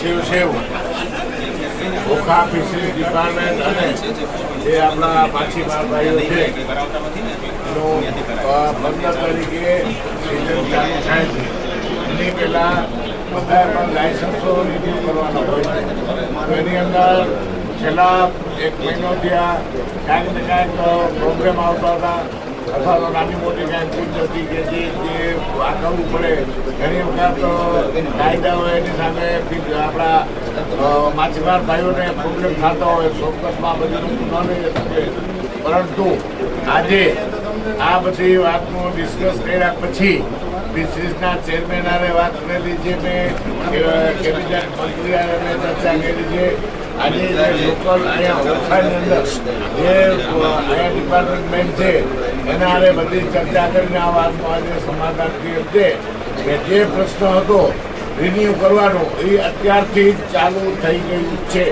Shiv Shiv Okha fisheries department અને જે આપણા માછીમાર ભાઈઓ છે, એનું તરીકે સિઝન ચાલુ થાય છે. એની પહેલાં બધા પણ લાયસન્સો રિન્યુ કરવાના હોય છે. એની અંદર છેલ્લા એક મહિનોથી આ કાંઈક ને કાંઈક પ્રોબ્લેમ આવતા હતા. અથવા તો નાની મોટી કાંઈક ભૂલ હતી કે જે કરવું પડે. ઘણી વખત કાયદાઓ એની સામે આપણા માછીમાર ભાઈઓને પ્રોબ્લેમ થતો હોય, ચોક્કસમાં બધું ન લઈ શકે પરંતુ આજે આ બધી વાતનું ડિસ્કસ કર્યા પછી ફિશરીઝના ચેરમેન આરે વાત કરેલી છે મેં કેબિનેટ મંત્રી મેં ચર્ચા કરી છે આજે જે લોકલ અહીંયા ઓખાની અંદર જે અહીંયા ડિપાર્ટમેન્ટ છે એના હારે બધી ચર્ચા કરીને આ વાતનું આજે સમાધાન થયું છે કે જે પ્રશ્ન હતો રિન્યુ કરવાનો, એ અત્યારથી જ ચાલુ થઈ ગયું છે.